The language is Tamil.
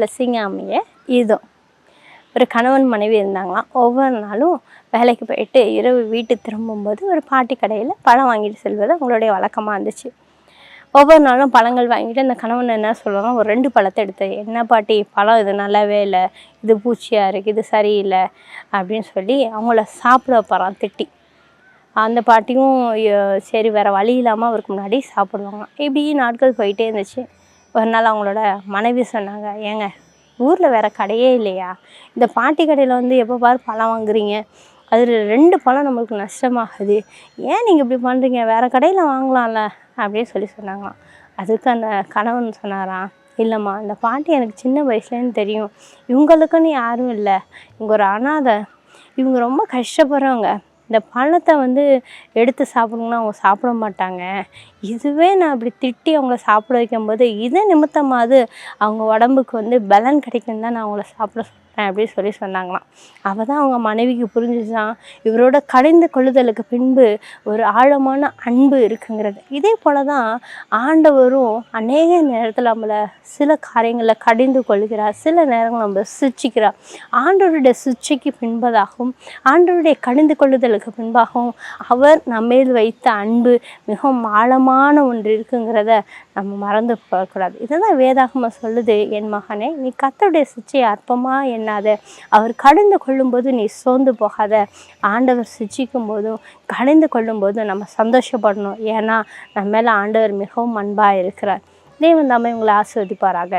பிளெஸ்ஸிங்காக அமைய இதுவும் ஒரு கணவன் மனைவி இருந்தாங்களாம். ஒவ்வொரு நாளும் வேலைக்கு போயிட்டு இரவு வீட்டு திரும்பும்போது ஒரு பாட்டி கடையில் பழம் வாங்கிட்டு செல்வது அவங்களுடைய வழக்கமாக இருந்துச்சு. ஒவ்வொரு நாளும் பழங்கள் வாங்கிட்டு அந்த கணவன் என்ன சொல்லுவாங்க ஒரு ரெண்டு பழத்தை எடுத்து என்ன பாட்டி பழம் இது நல்லாவே இல்லை. இது பூச்சியாக இருக்குது இது சரியில்லை. அப்படின்னு சொல்லி அவங்கள சாப்பிட வைப்பாராம் திட்டி. அந்த பாட்டியும் சரி வேறு வழி இல்லாமல் அவருக்கு முன்னாடி சாப்பிடுவாங்க இப்படி நாட்கள் போயிட்டே இருந்துச்சு. ஒரு நாள் அவங்களோட மனைவி சொன்னாங்க ஏங்க ஊரில் வேறு கடையே இல்லையா? இந்த பாட்டி கடையில் வந்து எப்போ பாரு பழம் வாங்குறீங்க. அதில் ரெண்டு பழம் நம்மளுக்கு நஷ்டமாகுது. ஏன் நீங்கள் இப்படி பண்ணுறீங்க வேறு கடையில் வாங்கலாம்ல அப்படின்னு சொல்லி சொன்னாங்களாம். அதுக்கு அந்த கணவன் சொன்னாராம் இல்லைம்மா அந்த பாட்டி எனக்கு சின்ன வயசுலேருந்து தெரியும். இவங்களுக்குன்னு யாரும் இல்லை. இவங்க ஒரு அனாதை. இவங்க ரொம்ப கஷ்டப்படுறவங்க. இந்த பழத்தை வந்து எடுத்து சாப்பிடுங்கன்னா அவங்க சாப்பிட மாட்டாங்க. இதுவே நான் அப்படி திட்டி அவங்கள சாப்பிட வைக்கும்போது இதை நிமித்தமாவது அவங்க உடம்புக்கு வந்து பலன் கிடைக்கும் தான் நான் அவங்கள சாப்பிட அப்படின்னு சொல்லி சொன்னாங்களாம். அவள் தான் அவங்க மனைவிக்கு புரிஞ்சுச்சான் இவரோட கடிந்து கொள்ளுதலுக்கு பின்பு ஒரு ஆழமான அன்பு இருக்குங்கிறது. இதே போல தான் ஆண்டவரும் அநேக நேரத்தில் நம்மளை சில காரியங்களில் கடிந்து கொள்கிறார். சில நேரங்கள் நம்ம சிச்சிக்கிறார் ஆண்டவருடைய சிச்சைக்கு பின்பதாகவும் ஆண்டவருடைய கடிந்து கொள்ளுதலுக்கு பின்பாகவும் அவர் நம்மேல் வைத்த அன்பு மிகவும் ஆழமான ஒன்று இருக்குங்கிறத நம்ம மறந்து போகக்கூடாது. இதுதான் வேதாகம சொல்லுது என் மகனே நீ கத்தருடைய சிச்சையை அற்பமாக எண்ணாத. அவர் கடந்து கொள்ளும்போது நீ சோர்ந்து போகாத. ஆண்டவர் சிச்சிக்கும் போதும் கடிந்து கொள்ளும்போதும் நம்ம சந்தோஷப்படணும். ஏன்னா நம்ம மேலே ஆண்டவர் மிகவும் அன்பாக இருக்கிறார் தேவன் தாமே உங்களை ஆசிர்வதிப்பாராக.